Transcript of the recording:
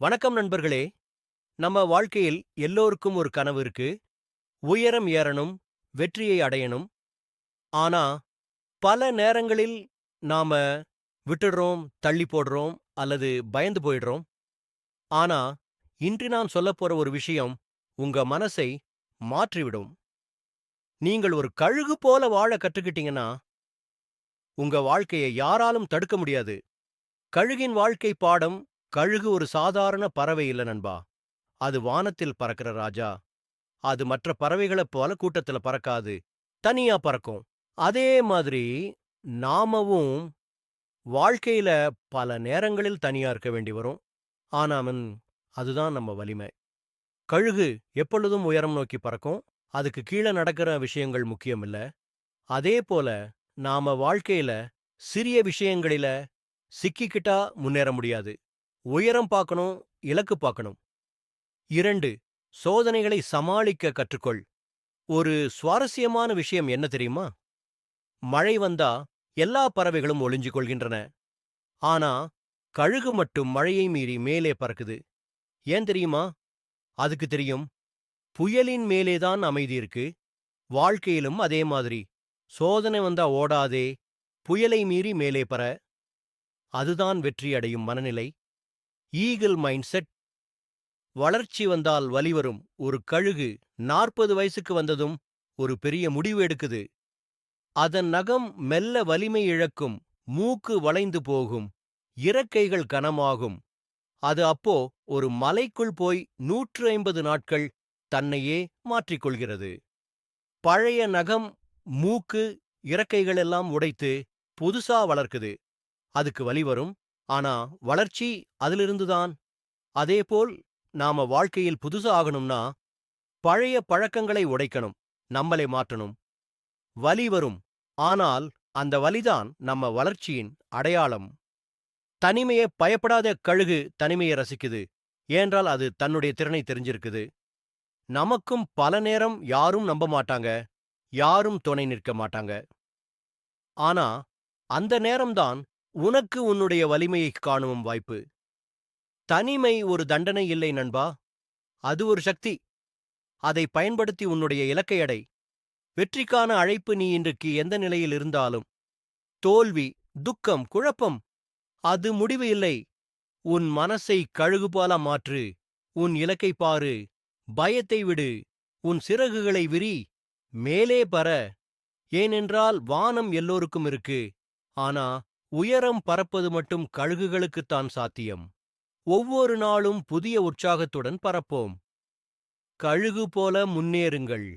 வணக்கம் நண்பர்களே. நம்ம வாழ்க்கையில் எல்லோருக்கும் ஒரு கனவு இருக்கு. உயரம் ஏறணும் வெற்றியை அடையணும். ஆனா பல நேரங்களில் நாம விட்டுடுறோம் தள்ளி போடுறோம் அல்லது பயந்து போயிடுறோம். ஆனா இன்று நான் சொல்லப் போற ஒரு விஷயம் உங்க மனசை மாற்றிவிடும். நீங்கள் ஒரு கழுகு போல வாழ கற்றுக்கிட்டீங்கன்னா உங்க வாழ்க்கையை யாராலும் தடுக்க முடியாது. கழுகின் வாழ்க்கை பாடம் கழுகு ஒரு சாதாரண பறவை இல்ல நண்பா. அது வானத்தில் பறக்கிற ராஜா. அது மற்ற பறவைகளைப் போல கூட்டத்துல பறக்காது. தனியா பறக்கும். அதே மாதிரி நாமவும் வாழ்க்கையில பல நேரங்களில் தனியா இருக்க வேண்டி வரும். ஆனாமன் அதுதான் நம்ம வலிமை. கழுகு எப்பொழுதும் உயரம் நோக்கி பறக்கும். அதுக்கு கீழே நடக்கிற விஷயங்கள் முக்கியமில்ல அதே போல நாம வாழ்க்கையில சிறிய விஷயங்களில சிக்கிக்கிட்டா முன்னேற முடியாது. உயரம் பார்க்கணும் இலக்கு பார்க்கணும். இரண்டு சோதனைகளை சமாளிக்க கற்றுக்கொள். ஒரு சுவாரஸ்யமான விஷயம் என்ன தெரியுமா? மழை வந்தா எல்லா பறவைகளும் ஒளிஞ்சு கொள்கின்றன. ஆனா கழுகு மட்டும் மழையை மீறி மேலே பறக்குது. ஏன் தெரியுமா? அதுக்கு தெரியும். புயலின் மேலேதான் அமைதி இருக்கு. வாழ்க்கையிலும் அதே மாதிரி. சோதனை வந்தா ஓடாதே புயலை மீறி மேலே பற. அதுதான் வெற்றி அடையும் மனநிலை. ஈகிள் மைண்ட் செட் வளர்ச்சி வந்தால் வலி வரும் ஒரு கழுகு நாற்பது வயசுக்கு வந்ததும் ஒரு பெரிய முடிவு எடுக்குது. அதன் நகம் மெல்ல வலிமை இழக்கும். மூக்கு வளைந்து போகும். இறக்கைகள் கனமாகும். அது அப்போ ஒரு மலைக்குள் போய் நூற்று ஐம்பது நாட்கள் தன்னையே மாற்றிக்கொள்கிறது. பழைய நகம் மூக்கு இறக்கைகளெல்லாம் உடைத்து புதுசா வளர்க்குது. அதுக்கு வலி வரும் ஆனா வளர்ச்சி அதிலிருந்துதான். அதேபோல் நாம வாழ்க்கையில் புதுசு ஆகணும்னா பழைய பழக்கங்களை உடைக்கணும் நம்மளை மாற்றணும். வலி வரும் ஆனால் அந்த வலிதான் நம்ம வளர்ச்சியின் அடையாளம். தனிமையை பயப்படாத கழுகு தனிமையை ரசிக்குது ஏன்றால் அது தன்னுடைய திறனை தெரிஞ்சிருக்குது. நமக்கும் பல நேரம் யாரும் நம்ப மாட்டாங்க யாரும் துணை நிற்க மாட்டாங்க. ஆனா அந்த நேரம்தான் உனக்கு உன்னுடைய வலிமையை காணும் வாய்ப்பு. தனிமை ஒரு தண்டனை இல்லை நண்பா. அது ஒரு சக்தி. அதை பயன்படுத்தி உன்னுடைய இலக்கை அடை. வெற்றிக்கான அழைப்பு நீ இன்றைக்கு எந்த நிலையில் இருந்தாலும் தோல்வி துக்கம் குழப்பம் அது முடிவு இல்லை. உன் மனசை கழுகு போல மாற்று. உன் இலக்கை பாரு. பயத்தை விடு. உன் சிறகுகளை விரி. மேலே பற ஏனென்றால் வானம் எல்லோருக்கும் இருக்கு. ஆனா உயரம் பறப்பது மட்டும் கழுகுகளுக்குத்தான் சாத்தியம். ஒவ்வொரு நாளும் புதிய உற்சாகத்துடன் பறப்போம். கழுகு போல முன்னேறுங்கள்.